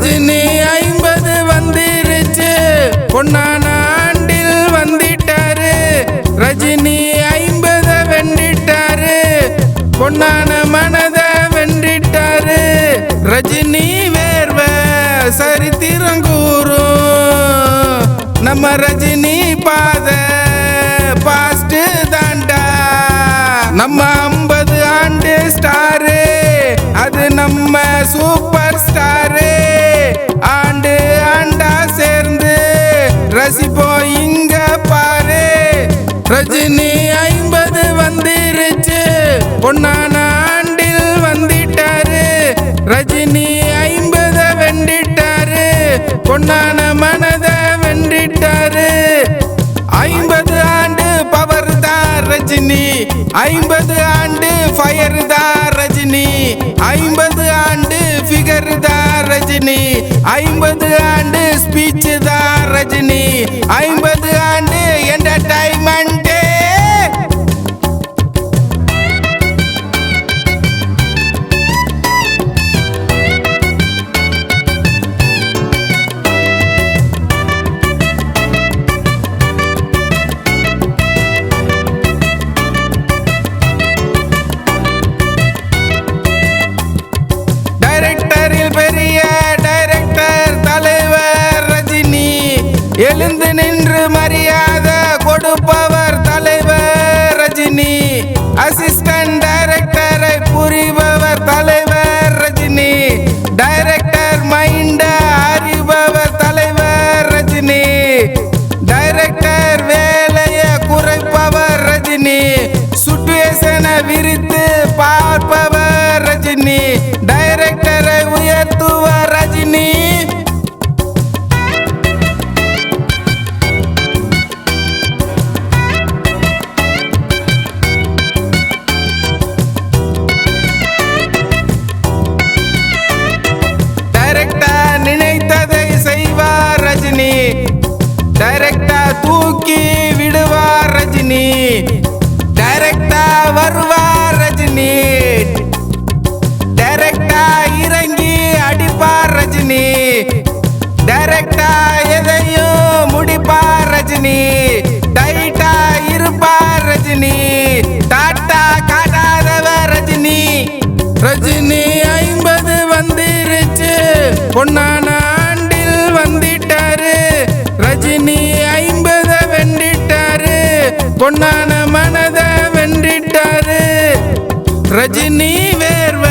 ரஜினி ஐம்பது வந்திருச்சு. பொன்னான ஆண்டில் வந்துட்டாரு. ரஜினி ஐம்பத வென்றிட்டாரு. பொன்னான மனத வென்றிட்டாரு. ரஜினி வேர்வ சரித்திரம் கூறும். நம்ம ரஜினி பாத பாஸ்ட் தாண்டா. நம்ம ஐம்பது ஆண்டு ஸ்டாரு அது நம்ம சூப்பர் பொன்னான ஆண்டில் வந்திட்டாரு. ரஜினி ஐம்பத வெண்டிட்டாரு பொன்னான மனத வெண்டிட்டாரு ஐம்பது ஆண்டு பவர் தான் ரஜினி. ஐம்பது ஆண்டு ஃபயர் தான் ரஜினி. ஐம்பது ஆண்டு ஃபிகர் தான் ரஜினி. ஐம்பது ஆண்டு ஸ்பீச் தான் ரஜினி. ஐம்பது எழுந்து நின்று மரியாதை பொன்னான மனத வென்றிட்டாரு. ரஜினி வேர்வ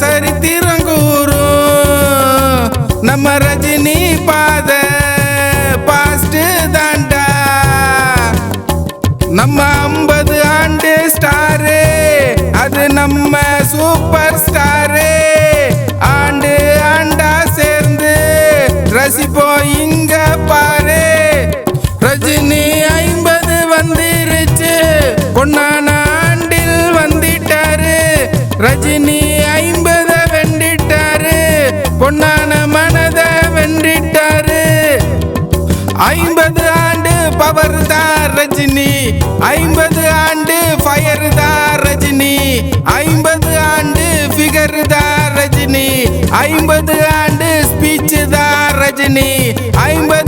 சரித்திரம் கூறும். நம்ம ரஜினி பாத பாஸ்ட் தாண்டா. நம்ம ஐம்பது ஆண்டு ஸ்டாரு அது நம்ம சூப்பர் ரஜினி ஐம்பத வென்றிட்டாரு. பொன்னான மனத வென்றிட்டாரு. ஐம்பது ஆண்டு பவர் தான் ரஜினி. ஐம்பது ஆண்டு ஃபயர் தான் ரஜினி. ஐம்பது ஆண்டு ஃபிகர் தான் ரஜினி. ஐம்பது ஆண்டு ஸ்பீச் தான் ரஜினி. ஐம்பது